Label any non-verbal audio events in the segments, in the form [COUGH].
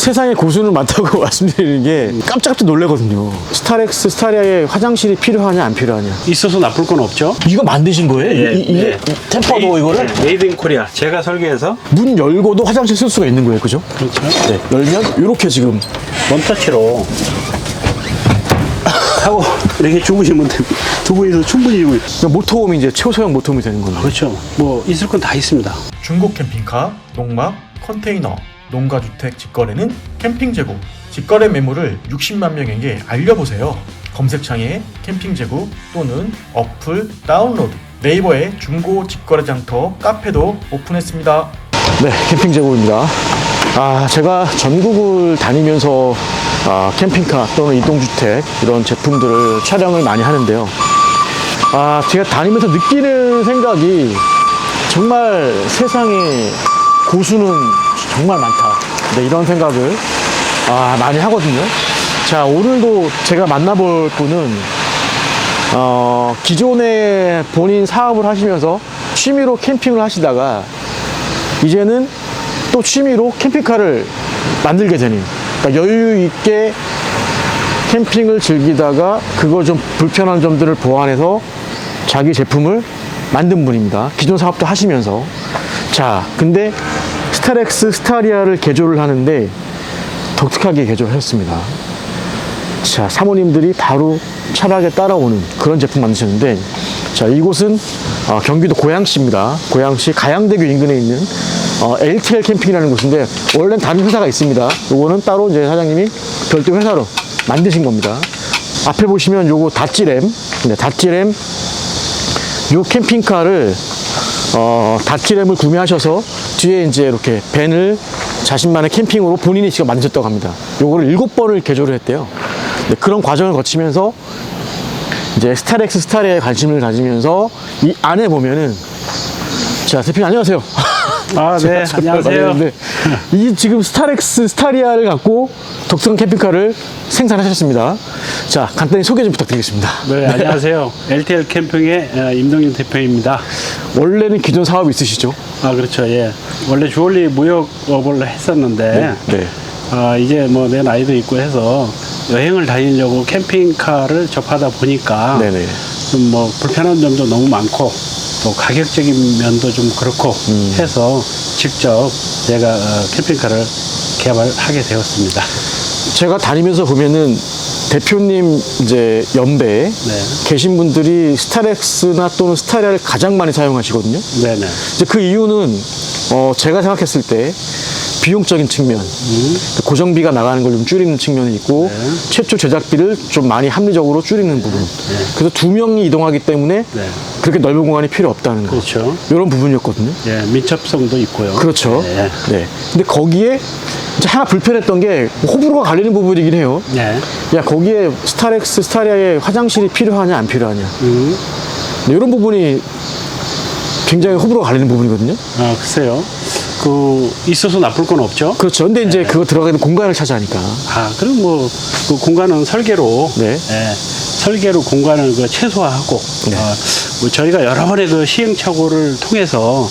세상의 고수는 맞다고 [LAUGHS] 말씀드리는 게 깜짝깜짝 놀래거든요. 스타렉스 스타리아에 화장실이 필요하냐 안 필요하냐. 있어서 나쁠 건 없죠. 이거 만드신 거예요? 이, 게 템퍼도 이거를 메이드 인 코리아. 제가 설계해서 문 열고도 화장실 쓸 수가 있는 거예요, 그죠? 그렇죠. 네. 열면 이렇게 지금 원터치로 하고 이렇게 주무시면 됩니다. 두 분이서 충분히 주무. 그러니까 모터홈이 이제 최소형 모터홈이 되는 거예요. 그렇죠. 뭐 있을 건 다 있습니다. 중고 캠핑카, 농막, 컨테이너, 농가주택 직거래는 캠핑 재고, 직거래 매물을 60만 명에게 알려보세요. 검색창에 캠핑 재고 또는 어플 다운로드, 네이버에 중고 직거래 장터 카페도 오픈했습니다. 네, 캠핑 제고입니다. 아, 제가 전국을 다니면서 아, 캠핑카 또는 이동주택 이런 제품들을 촬영을 많이 하는데요. 아, 제가 다니면서 느끼는 생각이 정말 세상에 고수는 정말 많다. 네, 이런 생각을 아, 많이 하거든요. 자, 오늘도 제가 만나볼 분은 어, 기존에 본인 사업을 하시면서 취미로 캠핑을 하시다가 이제는 또 취미로 캠핑카를 만들게 되는 그러니까 여유 있게 캠핑을 즐기다가 그거 좀 불편한 점들을 보완해서 자기 제품을 만든 분입니다. 기존 사업도 하시면서 자 근데 스타렉스 스타리아를 개조를 하는데 독특하게 개조를 했습니다. 자, 사모님들이 바로 차박에 따라오는 그런 제품 만드셨는데, 자, 이곳은 어, 경기도 고양시입니다. 고양시 가양대교 인근에 있는 어, LTL 캠핑이라는 곳인데, 원래는 다른 회사가 있습니다. 요거는 따로 이제 사장님이 별도 회사로 만드신 겁니다. 앞에 보시면 요거 다찌램, 네, 다찌램, 요 캠핑카를 어, 다찌램을 구매하셔서 뒤에 이제 이렇게 밴을 자신만의 캠핑으로 본인이 직접 만드셨다고 합니다. 요거를 일곱 번을 개조를 했대요. 네, 그런 과정을 거치면서 이제 스타렉스 스타리아에 관심을 가지면서 이 안에 보면은 자 대표님 안녕하세요. [LAUGHS] 아, 네. 안녕하세요. 받았는데 이 지금 스타렉스 스타리아를 갖고 독특한 캠핑카를 생산하셨습니다. 자 간단히 소개 좀 부탁드리겠습니다. 네, 안녕하세요. LTL 캠핑의 어, 임동윤 대표입니다. 원래는 기존 사업이 있으시죠? 아, 그렇죠. 예. 원래 주얼리 무역업을 했었는데, 네. 아, 이제 뭐 내 나이도 있고 해서 여행을 다니려고 캠핑카를 접하다 보니까 네네. 좀뭐 불편한 점도 너무 많고 또 가격적인 면도 좀 그렇고 음. 해서 직접 제가 어, 캠핑카를 개발하게 되었습니다. 제가 다니면서 보면은 대표님 이제 연배에 네. 계신 분들이 스타렉스나 또는 스타리아를 가장 많이 사용하시거든요. 네네. 이제 그 이유는 어 제가 생각했을 때 비용적인 측면, 음. 고정비가 나가는 걸 좀 줄이는 측면이 있고 네. 최초 제작비를 좀 많이 합리적으로 줄이는 부분. 그래서 두 명이 이동하기 때문에 네. 그렇게 넓은 공간이 필요 없다는 거. 그렇죠. 이런 부분이었거든요. 예, 민첩성도 있고요. 그렇죠. 네. 네. 근데 거기에 이제 하나 불편했던 게 호불호가 갈리는 부분이긴 해요. 네. 야 거기에 스타렉스 스타리아에 화장실이 필요하냐 안 필요하냐 음. 네, 이런 부분이 굉장히 호불호가 갈리는 부분이거든요 아, 글쎄요. 그, 있어서 나쁠 건 없죠. 그렇죠 근데 이제 그거 들어가는 공간을 차지하니까 아, 그럼 뭐, 그 공간은 설계로, 네. 예, 설계로 공간을 그 최소화하고, 네. 어, 뭐 저희가 여러 번의 그 시행착오를 통해서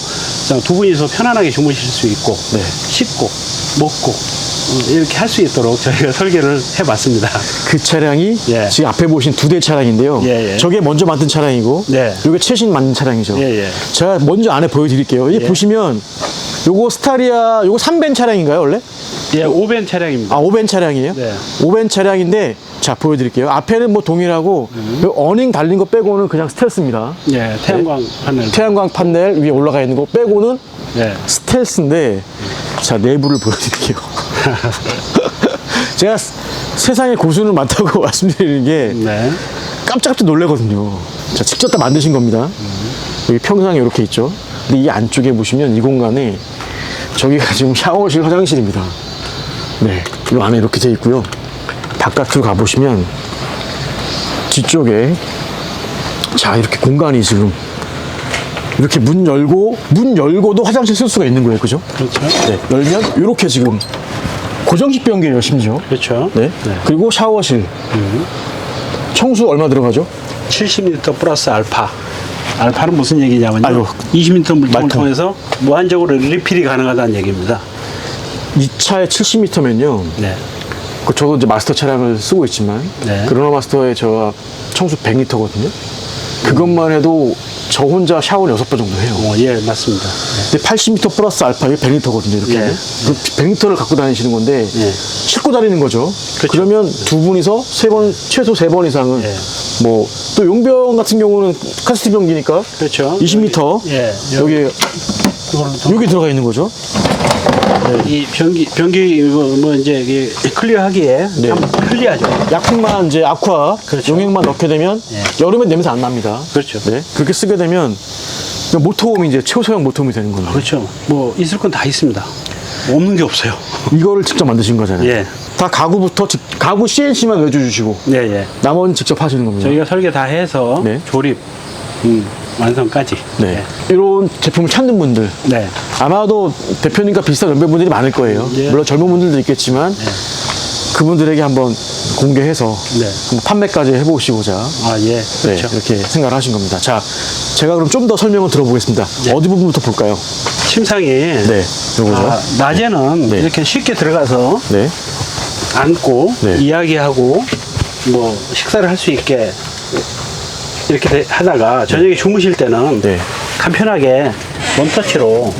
그냥 두 분이서 편안하게 주무실 수 있고, 네. 씻고, 먹고, 어, 이렇게 할 수 있도록 저희가 [LAUGHS] 설계를 해봤습니다. 그 차량이 예. 지금 앞에 보신 두 대 차량인데요 예, 예. 저게 먼저 만든 차량이고 네. 이게 최신 만든 차량이죠 예, 예. 제가 먼저 안에 보여드릴게요 이게 예. 보시면 요거 스타리아 요거 3벤 차량인가요 원래? 예, 오벤 차량입니다. 아 5벤 차량이에요? 네. 5벤 차량인데 자 보여드릴게요 앞에는 뭐 동일하고 음. 요 어닝 달린 거 빼고는 그냥 스텔스입니다 예, 태양광 파넬. 태양광 판넬 위에 올라가 있는 거 빼고는 예. 스텔스인데 자 내부를 [LAUGHS] 보여드릴게요. [LAUGHS] 제가 스- 세상의 고수는 맞다고 [LAUGHS] 말씀드리는 게 네. 깜짝깜짝 놀래거든요. 자 직접 다 만드신 겁니다. 여기 평상에 이렇게 있죠. 근데 이 안쪽에 보시면 이 공간에 저기가 [LAUGHS] 지금 샤워실 화장실입니다. 네, 이 안에 이렇게 돼 있고요. 바깥으로 가보시면 뒤쪽에 자 이렇게 공간이 지금 이렇게 문 열고 문 열고도 화장실 쓸 수가 있는 거예요, 그죠? 그렇죠. 네, 열면 이렇게 지금 고정식 변기예요, 심지어. 그렇죠. 네. 그리고 샤워실. 청수 얼마 들어가죠? 70m 플러스 알파. 알파는 무슨 얘기냐면요. 아이고. 20m 물통을 말통. 통해서 무한적으로 리필이 가능하다는 얘기입니다. 이 차에 70m면요. 네. 그 저도 이제 마스터 차량을 쓰고 있지만 네. 그로나 마스터의 저 청수 100리터거든요. 그것만 해도 저 혼자 샤워를 6번 정도 해요. 어, 예, 맞습니다. 네. 근데 80m 플러스 알파 이게 100리터거든요. 이렇게. 예. 그 100리터를 갖고 다니시는 건데 예. 싣고 다니는 거죠. 그렇죠. 그러면두 분이서 세 번 최소 세 번 이상은 예. 뭐 또 용병 같은 경우는 카스트 병기니까 그렇죠. 20m 예. 여기 이걸로 더- 여기 들어가 있는 거죠. 네, 이 변기 변기 이거 뭐 이제 이게 클리어하기에 네. 참 편리하죠. 약품만 이제 아쿠아 그렇죠. 용액만 넣게 되면 예. 여름에 냄새 안 납니다. 그렇죠. 네. 그렇게 쓰게 되면 그냥 모터홈이 이제 최소형 모터홈이 되는 겁니다. 그렇죠. 뭐 있을 건 다 있습니다. 없는 게 없어요. 이거를 직접 만드신 거잖아요. 예. 다 가구부터 직- 가구 CNC만 외주 주시고 예, 예. 나머지는 직접 하시는 겁니다. 저희가 설계 다 해서 네. 조립, 음, 완성까지. 네. 이런 제품을 찾는 분들 네. 아마도 대표님과 비슷한 연배분들이 많을 거예요. 예. 물론 젊은 분들도 있겠지만 그분들에게 한번 공개해서 네. 한번 판매까지 해보시고자 아, 예. 네, 그렇죠. 이렇게 생각을 하신 겁니다. 자, 제가 그럼 좀 더 설명을 들어보겠습니다. 네. 어디 부분부터 볼까요? 침상이 네, 요거죠. 아, 낮에는 네. 이렇게 쉽게 들어가서 네, 앉고 네. 이야기하고 뭐 식사를 할 수 있게 이렇게 돼- 하다가 저녁에 주무실 때는 네. 간편하게 원터치로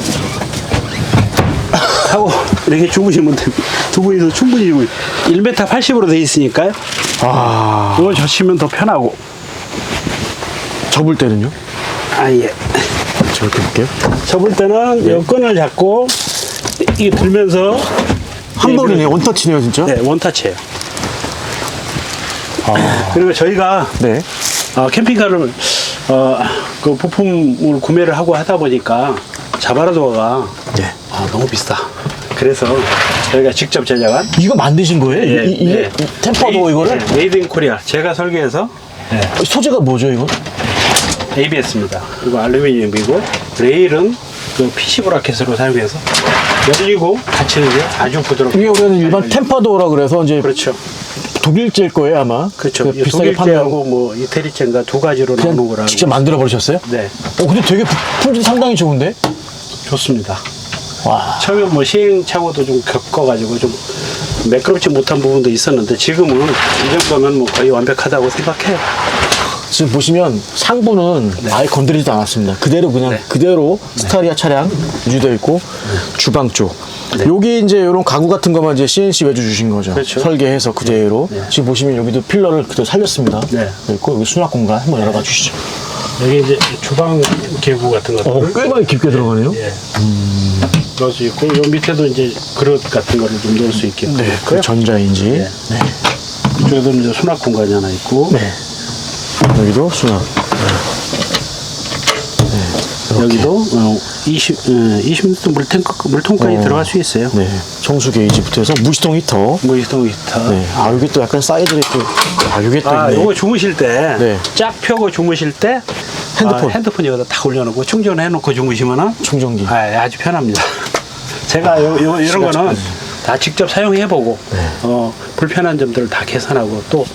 하고 이렇게 주무시면 됩니다. 두 분이서 충분히 주무 1m 80으로 돼 있으니까요. 아, 이걸 젖히면 더 편하고. 접을 때는요? 아 예. 저렇게 볼게요. 접을 때는 네. 여건을 잡고 이게 들면서 한 예, 번이네, 원터치네요, 진짜. 네, 원터치예요. 아, 그리고 저희가 네. 어, 캠핑카를 어, 그 부품을 구매를 하고 하다 보니까 자바라도어가 네. 아, 너무 비싸. 그래서 저희가 직접 제작한 이거 만드신 거예요? 예, 이, 이, 예. 이 템퍼도 메이- 이거를? 예, 메이드 인 코리아 제가 설계해서 소재가 뭐죠, 이거? ABS입니다. 그리고 알루미늄이고 레일은 그 PC 브라켓으로 사용해서 열리고 닫히는 게 아주 부드럽고 이게 우리는 일반 템퍼도어라 그래서 이제 그렇죠. 독일제일 거예요, 아마. 그렇죠. 그 비싸게 판매하고. 독일제하고 뭐 이태리제인가 두 가지로 나오는 거라 직접 만들어 버리셨어요? 네 어, 근데 되게 품질 상당히 좋은데? 좋습니다. 와. 처음에 뭐 시행착오도 좀 겪어가지고 좀 매끄럽지 못한 부분도 있었는데 지금은 이 정도면 뭐 거의 완벽하다고 생각해요. 지금 보시면 상부는 아예 건드리지도 않았습니다. 그대로 그냥 네. 그대로 스타리아 차량 유지되어 있고 주방 쪽. 네. 여기 이제 이런 가구 같은 것만 이제 CNC 외주 주신 거죠. 그렇죠. 설계해서 그대로. 네. 지금 보시면 여기도 필러를 그대로 살렸습니다. 네. 있고 여기 수납 공간 한번 열어봐 주시죠. 여기 이제 주방 기구 같은 어, 것들 꽤 많이 깊게 들어가네요. 예. 넣을 수 있고 요 밑에도 이제 그릇 같은 거를 좀 넣을 수 있게끔 네, 그. 전자인지. 네. 네. 이쪽에도 이제 수납 공간이 하나 있고 네. 여기도 수납. 여기도 어, 20 어, 20리터 물탱크 물통까지 어. 들어갈 수 있어요. 네. 청수 게이지부터 해서 무시동 히터. 무이동 히터. 네. 아, 여기 또 약간 사이드로 또, 아, 여기 또 아, 있네. 요거 주무실 때 네. 쫙 펴고 주무실 때 핸드폰. 아, 핸드폰 여기다 딱 올려놓고 충전해 놓고 주무시면은 충전기. 아, 아주 편합니다. [LAUGHS] 제가 요, 요, 이런 거는 다 직접 사용해보고 어, 불편한 점들을 다 계산하고 또,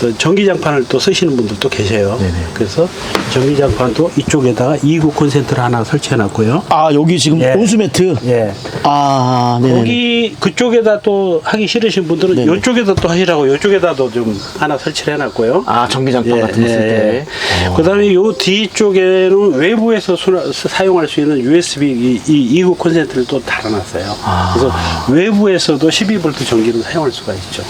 또 전기장판을 또 쓰시는 분들도 계세요. 네네. 그래서 전기장판도 이쪽에다가 2구 콘센트를 하나 설치해 놨고요. 아, 여기 지금 예. 온수 매트. 예. 아, 네. 거기 그쪽에다 또 하기 싫으신 분들은 네네. 이쪽에다 또 하시라고 이쪽에다도 좀 하나 설치를 해 놨고요. 아, 전기장판 같은 거 쓸 때. 어. 그다음에 요 뒤쪽에는 외부에서 사용할 수 있는 USB 이, 이 2구 콘센트를 또 달아놨어요. 아. 그래서 외부에서도 12V 전기를 사용할 수가 있죠.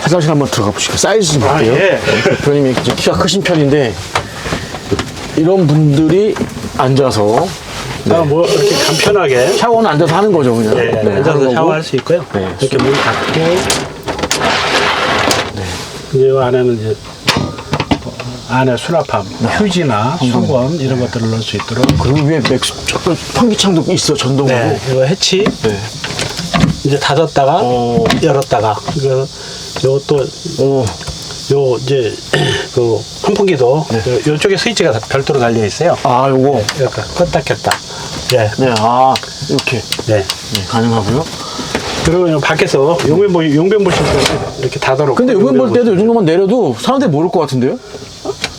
화장실 한번 들어가 보실게요. 사이즈 좀 아, 볼게요. 예. 대표님이 이제 키가 크신 편인데, 이런 분들이 앉아서, 아, 뭐 이렇게 간편하게 샤워는 앉아서 하는 거죠, 그냥. 네, 네, 하는 앉아서 거고. 샤워할 수 있고요. 네. 이렇게 문 닫고 네. 이제 이 안에는 이제 어, 안에 수납함, 휴지나 수건 이런 것들을 넣을 수 있도록 그리고 위에 맥스, 조금 환기창도 있어, 전동으로. 네, 이거 해치 네. 이제 닫았다가 어. 열었다가 그 요것도 오, 요 이제 [CLEARS THROAT] 그 환풍기도 요- 요쪽에 스위치가 다 별도로 달려 있어요. 아, 요거. 이렇게 껐다 켰다. 예, 네, 아, 이렇게. 네. 네, 가능하고요. 그리고 밖에서 용변 보 용변 보실 때 이렇게 닫아놓고. 근데 요금 볼 때도 요 정도만 내려도 사람들이 모를 것 같은데요?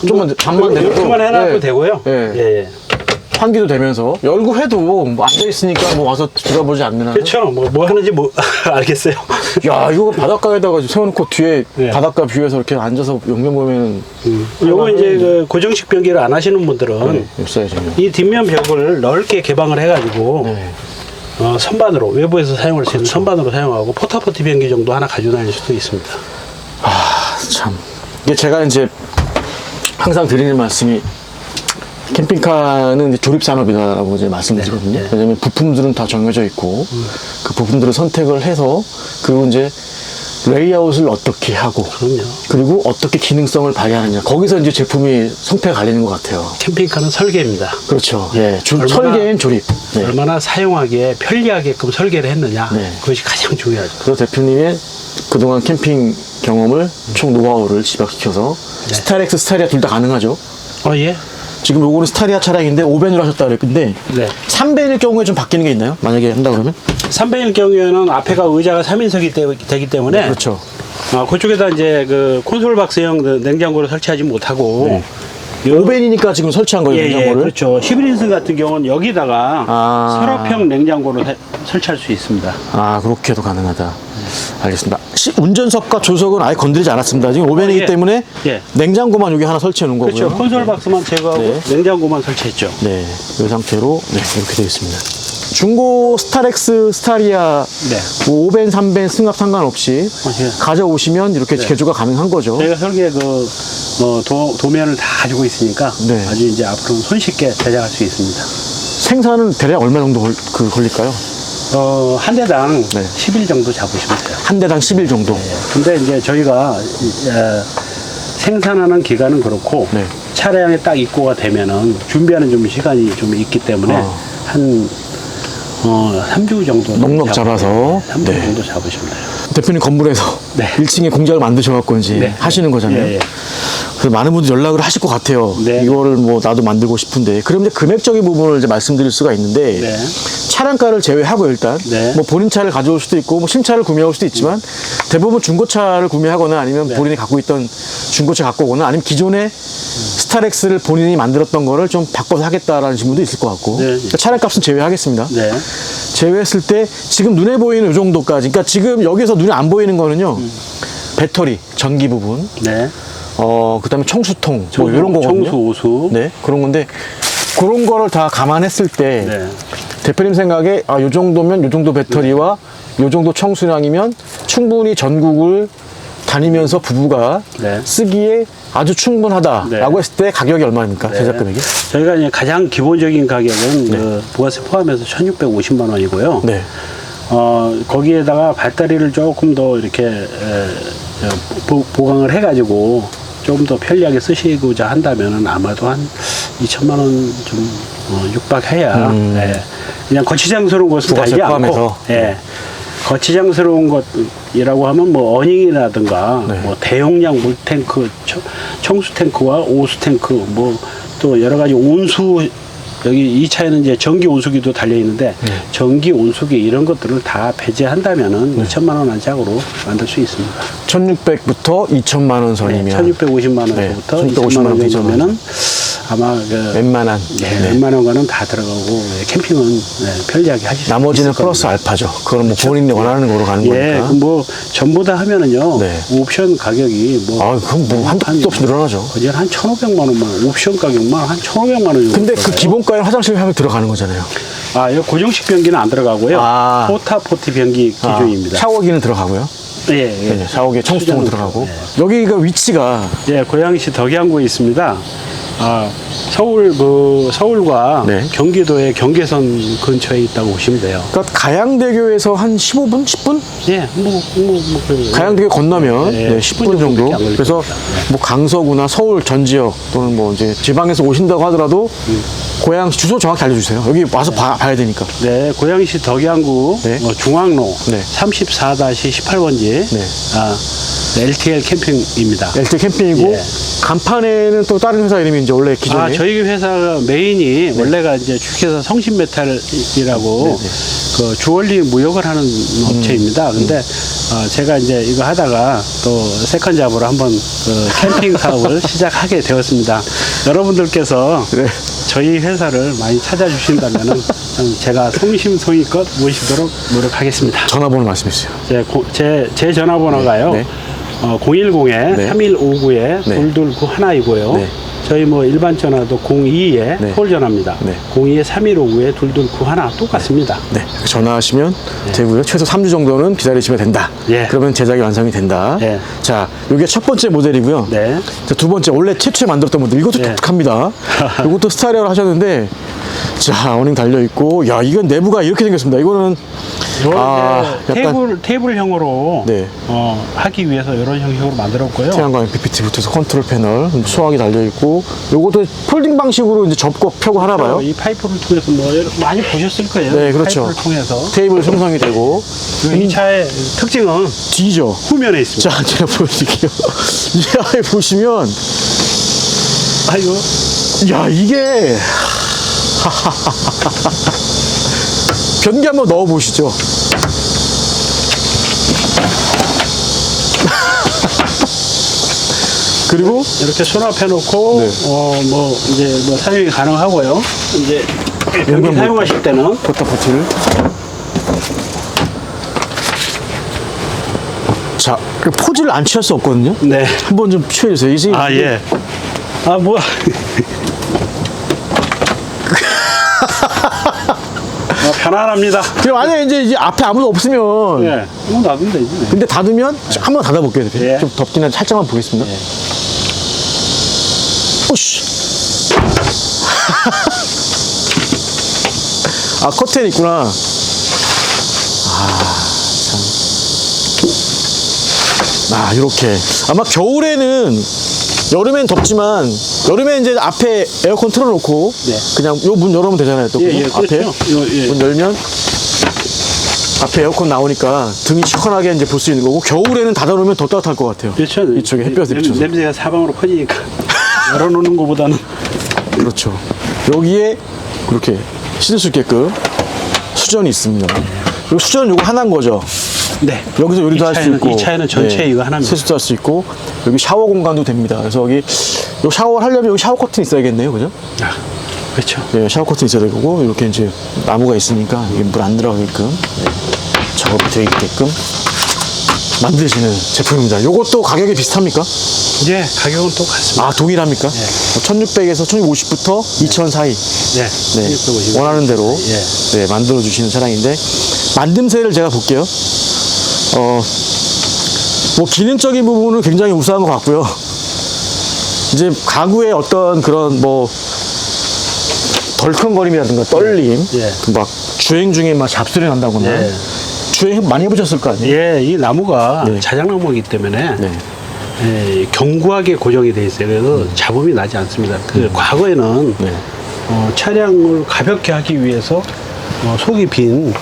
좀만 잠만 내려도. 이렇게만 해놔도 예. 되고요. 예. 예, 예. 환기도 되면서 열고 해도 뭐 앉아 있으니까 뭐 와서 들어보지 않는 한. 그렇죠. 뭐, 뭐 하는지 뭐 [LAUGHS] 알겠어요. 야 이거 바닷가에다가 세워놓고 뒤에 네. 바닷가 뷰에서 이렇게 앉아서 영면 보면 요거 이제 그 고정식 변기를 안 하시는 분들은 있어야죠. 이 뒷면 벽을 넓게 개방을 해가지고 네. 어, 선반으로 외부에서 사용할 수 있는 선반으로 사용하고 포타포티 변기 정도 하나 가지고 다닐 수도 있습니다. 아, 참. 이게 제가 이제 항상 드리는 말씀이 캠핑카는 이제 조립 산업이다라고 이제 말씀드리거든요. 네, 네. 왜냐면 부품들은 다 정해져 있고 그 부품들을 선택을 해서 그리고 이제 레이아웃을 어떻게 하고 그럼요. 그리고 어떻게 기능성을 발휘하느냐 거기서 이제 제품이 성패가 갈리는 것 같아요. 캠핑카는 설계입니다. 그렇죠. 예, 얼마나- 설계엔 조립. 네. 얼마나 사용하기에 편리하게끔 설계를 했느냐 네. 그것이 가장 중요하죠. 그래서 대표님의 그동안 캠핑 경험을 총 노하우를 집약시켜서 네. 스타렉스, 스타리아 둘 다 가능하죠. 어 예. 지금 요거는 스타리아 차량인데 5벤으로 하셨다 그랬는데 네. 3벤일 경우에 좀 바뀌는 게 있나요? 만약에 한다 그러면? 3배일 경우에는 앞에가 의자가 3인석이 되 기 때문에 그렇죠. 어, 그쪽에다 이제 그 콘솔 박스형 그 냉장고를 설치하지 못하고 네. 요- 5벤이니까 지금 설치한 거예요, 예, 예, 냉장고를. 그렇죠. 11인승 같은 경우는 여기다가 아. 서랍형 냉장고를 해- 설치할 수 있습니다. 아, 그렇게도 가능하다. 알겠습니다. 시- 운전석과 조석은 아예 건드리지 않았습니다. 지금 5벤이기 예. 때문에 예. 냉장고만 여기 하나 설치해 놓은 거고요. 그렇죠. 콘솔 박스만 제거하고 네. 냉장고만 설치했죠. 네, 이 상태로 네, 이렇게 되어 있습니다. 중고 스타렉스, 스타리아, 네. 뭐 5벤, 3벤 승합 상관없이 예. 가져오시면 이렇게 네. 개조가 가능한 거죠. 저희가 설계 그, 뭐, 도, 도면을 다 가지고 있으니까 네. 아주 이제 앞으로는 손쉽게 제작할 수 있습니다. 생산은 대략 얼마 정도 걸, 그 걸릴까요? 어, 한 대당 네. 10일 정도 잡으시면 돼요. 한 대당 10일 정도. 근데 이제 저희가 이- 에, 생산하는 기간은 그렇고 네. 차량에 딱 입고가 되면은 준비하는 좀 시간이 좀 있기 때문에 아. 한 어, 3주 정도 넉넉 잡아서. 3주 네. 정도 잡으시면 돼요. 대표님 건물에서 네. [LAUGHS] 1층에 공장을 만드셔갖고 이제 네. 하시는 거잖아요. 예, 예. 그래서 많은 분들이 연락을 하실 것 같아요. 네. 이거를 뭐 나도 만들고 싶은데. 그럼 이제 금액적인 부분을 이제 말씀드릴 수가 있는데 네. 차량가를 제외하고 일단 네. 뭐 본인 차를 가져올 수도 있고 뭐 신차를 구매할 수도 있지만 대부분 중고차를 구매하거나 아니면 네. 본인이 갖고 있던 중고차 갖고 오거나 아니면 기존에 스타렉스를 본인이 만들었던 거를 좀 바꿔서 하겠다라는 분도 있을 것 같고 네. 그러니까 차량값은 제외하겠습니다. 네. 제외했을 때 지금 눈에 보이는 이 정도까지 그러니까 지금 여기서 눈에 안 보이는 거는요 음. 배터리 전기 부분 네. 어 그다음에 청수통 뭐 청수, 이런 거거든요 청수, 오수. 네 그런 건데 그런 거를 다 감안했을 때 네. 대표님 생각에 아 요 정도면 요 정도 배터리와 요 정도 청수량이면 충분히 전국을 다니면서 부부가 네. 쓰기에 아주 충분하다라고 네. 했을 때 가격이 얼마입니까 제작 금액이 저희가 이제 가장 기본적인 가격은 그 부가세 포함해서 1,650만 원이고요. 네 어, 거기에다가 배터리를 조금 더 이렇게 에, 저, 보, 보강을 해가지고 조금 더 편리하게 쓰시고자 한다면은 아마도 한 2천만 원좀 어, 육박해야 음. 예, 그냥 거치장스러운 것은 부가세 달지 않고 포함해서? 예, 거치장스러운 것이라고 하면 뭐 어닝이라든가 네. 뭐 대용량 물탱크, 청- 청수탱크와 오수탱크 뭐 또 여러 가지 온수 여기 이 차에는 이제 전기 온수기도 달려 있는데 네. 전기 온수기 이런 것들을 다 배제한다면은 네. 2천만 원 안짝으로 만들 수 있습니다. 1600부터 2천만 원 선이면 1,650만 네, 원부터 1650만 2천만 원원 정도면은 아마 그 웬만한 네, 네. 웬만한 거는 다 들어가고 예, 캠핑은 네, 편리하게 하실 수 나머지는 있을 플러스 겁니다. 알파죠. 그거는 뭐 본인이 원하는 거로 가는 예, 거니까. 그뭐 전부 다 하면은요 네. 옵션 가격이 뭐 아, 그럼 뭐 한도 끝도 없이 늘어나죠. 거의 한 1,500만 원만 옵션 가격만 한 1,500만 원 정도. 근데 그 들어가요. 기본가에 화장실 하면 들어가는 거잖아요. 아, 이 고정식 변기는 안 들어가고요. 아. 포타 포티 변기 아, 기준입니다. 샤워기는 들어가고요. 예, 예. 네, 샤워기에 청수통은 수전은 들어가고. 예. 여기가 위치가 예, 고양시 덕양구에 있습니다. 아, 서울 뭐 서울과 네. 경기도의 경계선 근처에 있다고 보시면 돼요. 그러니까 가양대교에서 한 15분, 10분? 예, 뭐, 뭐, 뭐 그런 가양대교 건너면 네, 네, 10분 10분 정도. 정도밖에 안 걸릴 그래서 겁니다. 뭐 강서구나 서울 전 지역 또는 뭐 이제 지방에서 오신다고 하더라도 고향 주소 정확히 알려주세요. 여기 와서 봐, 봐야 되니까. 네, 고양시 덕양구 네. 어, 중앙로 네. 34-18번지 네. 아, LTL 캠핑입니다. LT 캠핑이고 예. 간판에는 또 다른 회사 이름이 이제 원래 기존에 아, 저희 회사 메인이 원래가 이제 주식회사 성신메탈이라고 그 주얼리 무역을 하는 업체입니다. 근데 어, 제가 이제 이거 하다가 또 세컨 잡으로 한번 그 캠핑 사업을 [LAUGHS] 시작하게 되었습니다. 여러분들께서 네. 저희 회사를 많이 찾아주신다면은 좀 제가 성심성의껏 모시도록 노력하겠습니다. 전화번호 말씀해 주세요. 제, 고- 제, 제 전화번호가요. 네, 네. 어, 010에 네. 3159에 네. 2291이고요. 네. 저희 뭐 일반 전화도 02에 네. 서울 전화입니다. 네. 02에 3159에 2291 똑같습니다. 네, 전화하시면 되고요. 최소 3주 정도는 기다리시면 된다. 예. 그러면 제작이 완성이 된다. 예. 자, 이게 첫 번째 모델이고요. 네. 자, 두 번째 원래 최초에 만들었던 모델 이것도 예. 독특합니다. [LAUGHS] 이것도 스타리아로 하셨는데 자, 어닝 달려 있고 야, 이건 내부가 이렇게 생겼습니다. 이거는 요 아, 약간- 테이블 테이블형으로 네. 어, 하기 위해서 이런 형식으로 만들었고요. 태양광 PPT 붙어서 컨트롤 패널 수화기 달려 있고 요것도 폴딩 방식으로 이제 접고 펴고 하나 봐요. 이 파이프를 통해서 뭐 여러- 많이 보셨을 거예요. 네, 그렇죠. 파이프를 통해서 테이블 형성이 되고 이 차의 특징은 뒤죠. 후면에 있습니다. 자, 제가 보여드릴게요. [LAUGHS] 이 아이 보시면 아 이거 야 이게 [LAUGHS] 변기 한번 넣어 보시죠. [LAUGHS] 그리고 이렇게 수납해 놓고 네. 어 뭐 이제 뭐 사용이 가능하고요. 이제 뭐- 사용하실 때는 포타포트를 자, 그 포즈를 안 취할 수 없거든요. 네. 한번 좀 취해 주세요. 이제 아 예. 아 뭐. 아, 편안합니다. 그럼 만약에 이제, 이제 앞에 아무도 없으면 예. 뭐 놔두면 되지. 네. 근데 닫으면 한번 닫아볼게요. 대표님. 예. 좀 덥긴 한데 살짝만 보겠습니다. 예. 오씨. [LAUGHS] 아 커튼 있구나. 아 참. 아 이렇게 아마 겨울에는 여름엔 덥지만 여름엔 이제 앞에 에어컨 틀어놓고 네. 그냥 요 문 열으면 되잖아요. 또 예, 예, 앞에 그렇죠. 이거, 예. 문 열면 앞에 에어컨 나오니까 등이 시원하게 이제 볼 수 있는 거고 겨울에는 닫아놓으면 더 따뜻할 것 같아요. 그렇죠. 이쪽에 햇볕이 냄- 비쳐서. 냄새가 사방으로 퍼지니까 [LAUGHS] 열어놓는 것보다는 그렇죠. 여기에 이렇게 씻을 수 있게끔 수전이 있습니다. 이 수전은 요거 하나인 거죠. 네. 여기서 요리도 이 할 수 차에는- 있고. 네. 이 차에는 전체 이거 하나입니다. 세수도 할 수 있고 여기 샤워 공간도 됩니다. 그래서 여기 요 샤워를 하려면 여기 샤워 커튼 있어야겠네요, 그죠? 아, 그렇죠. 예, 샤워 커튼 있어야 되고 이렇게 이제 나무가 있으니까 이게 물 안 들어가게끔 예, 작업이 되어 있게끔 만드시는 제품입니다. 요것도 가격이 비슷합니까? 예, 가격은 똑같습니다. 아, 동일합니까? 네. 1600에서 1650부터 2000 사이. 네. 네, 1650. 원하는 대로 예. 네, 만들어 주시는 차량인데 만듦새를 제가 볼게요. 어, 뭐 기능적인 부분은 굉장히 우수한 것 같고요. 이제 가구의 어떤 그런 뭐 덜컹거림이라든가 떨림, 예. 그막 주행 중에 막 잡소리 난다거나 예. 주행 많이 해보셨을 거 아니에요? 예, 이 나무가 네. 자작나무이기 때문에 네. 예, 견고하게 고정이 돼 있어요. 그래서 잡음이 나지 않습니다. 그 과거에는 음. 네. 어, 차량을 가볍게 하기 위해서 어, 속이 빈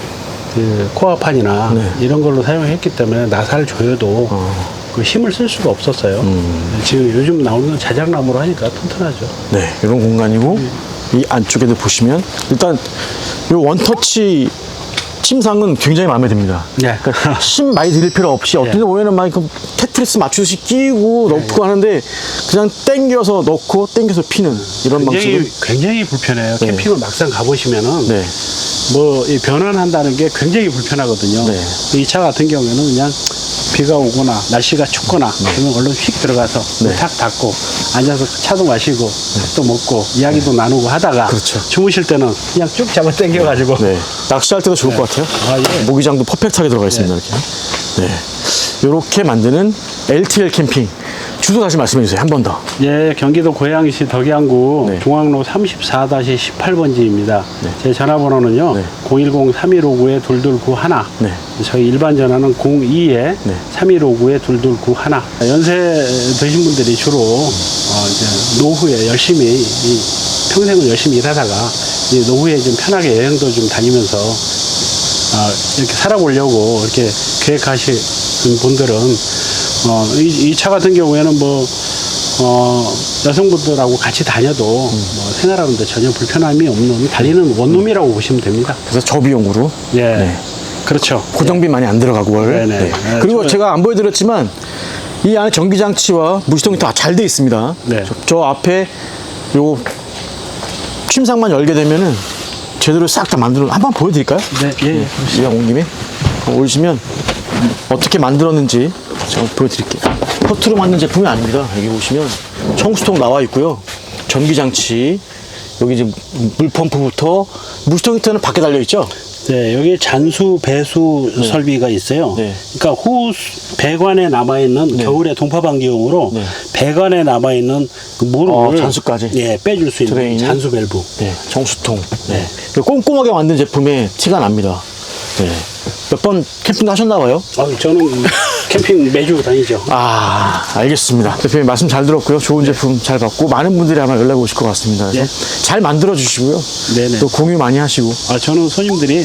그 코아판이나 네. 이런 걸로 사용했기 때문에 나사를 조여도 어. 그 힘을 쓸 수가 없었어요. 음. 지금 요즘 나오는 건 자작나무로 하니까 튼튼하죠. 네, 이런 공간이고 이 안쪽에도 보시면 일단 이 원터치 침상은 굉장히 마음에 듭니다. 네. 그러니까 힘 많이 들일 필요 없이 어떤 데 보면은 막그 테트리스 맞추듯이 끼고 넣고 하는데 그냥 당겨서 넣고 당겨서 피는 이런 굉장히 방식은 굉장히 불편해요. 네. 캠핑을 막상 가보시면은 네, 뭐 이 변환한다는 게 굉장히 불편하거든요. 네. 이 차 같은 경우에는 그냥 비가 오거나 날씨가 춥거나 그러면 얼른 휙 들어가서 네. 탁 닫고 앉아서 차도 마시고 밥도 먹고 이야기도 나누고 하다가 그렇죠. 주무실 때는 그냥 쭉 잡아 당겨가지고 네. 낚시할 때도 좋을 것 같아요. 아, 예. 모기장도 퍼펙트하게 들어가 있습니다. 이렇게. 네. 이렇게 만드는 LTL 캠핑 주소 다시 말씀해 주세요. 한 번 더. 예, 경기도 고양시 덕양구 네. 중앙로 34-18번지입니다. 네. 제 전화번호는요. 네. 010-3159-2291. 네. 저희 일반 전화는 02에 네. 3159-2291. 연세 드신 분들이 주로 어, 이제 노후에 열심히 이 평생을 열심히 일하다가 이 노후에 좀 편하게 여행도 좀 다니면서 아, 이렇게 살아보려고 이렇게 계획하시는 분들은 어, 이, 이 차 같은 경우에는 뭐 어, 여성분들하고 같이 다녀도 뭐 생활하는데 전혀 불편함이 없는 달리는 원룸이라고 보시면 됩니다. 그래서 저비용으로 예. 네. 그렇죠. 고정비 많이 안 들어가고 월. 네네. 네. 네, 그리고 저- 제가 안 보여드렸지만 이 안에 전기 장치와 무시동이 다 잘 돼 있습니다. 네. 저, 저 앞에 요 침상만 열게 되면은 제대로 싹 다 만들어 한번 보여드릴까요? 네, 예, 예. 이왕 온 김에 오시면 어떻게 만들었는지 제가 보여드릴게요. 퍼트로 만든 제품이 아닙니다. 여기 보시면 청수통 나와 있고요. 전기장치 여기 이제 물펌프부터 물통 히터는 밖에 달려 있죠. 네, 여기 잔수 배수 설비가 있어요. 네. 그러니까 후 배관에 남아 있는 겨울에 동파방지용으로 네. 배관에 남아 있는 그 물을 어, 잔수까지? 예, 빼줄 수 있는 드레인이? 잔수 밸브. 네, 정수통. 네. 꼼꼼하게 만든 제품에 티가 납니다. 네. 몇 번 캠핑 하셨나 봐요? 아, 저는 캠핑 매주 다니죠. 아, 알겠습니다. 대표님 말씀 잘 들었고요. 좋은 제품 잘 받고 많은 분들이 아마 연락 오실 것 같습니다. 그래서 잘 만들어 주시고요. 네네. 또 공유 많이 하시고. 아, 저는 손님들이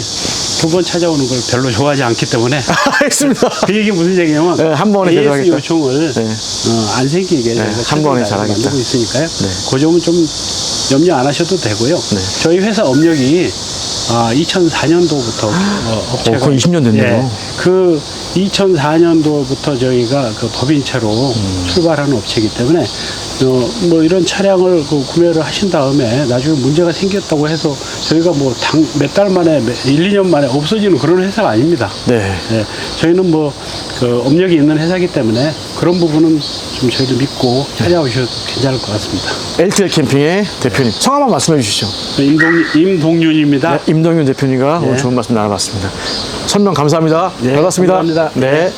두 번 찾아오는 걸 별로 좋아하지 않기 때문에 [LAUGHS] 알겠습니다. 그 얘기 무슨 얘기냐면 네, 한 번에 AS 대답하겠다. 요청을 네. 어, 안 생기게 저희가 한 번에 최선을 잘하겠다. 만들고 있으니까요. 네. 그 점은 좀 염려 안 하셔도 되고요. 네. 저희 회사 업력이 아, 2004년도부터 어, 업체가 어, 거의 20년 됐네요. 예, 그 2004년도부터 저희가 그 법인체로 음. 출발하는 업체이기 때문에 어, 뭐 이런 차량을 그 구매를 하신 다음에 나중에 문제가 생겼다고 해서 저희가 뭐몇달 만에 몇- 1, 2년 만에 없어지는 그런 회사가 아닙니다. 네. 예, 저희는 뭐, 그, 업력이 있는 회사이기 때문에 그런 부분은 좀 저희를 믿고 찾아오셔도 괜찮을 것 같습니다. LTL 캠핑의 대표님. 성함 한번 말씀해 주시죠. 임동, 임동윤입니다. 네, 임동윤 대표님과 오늘 네. 좋은 말씀 나눠봤습니다. 설명 감사합니다. 네, 반갑습니다. 감사합니다. 네.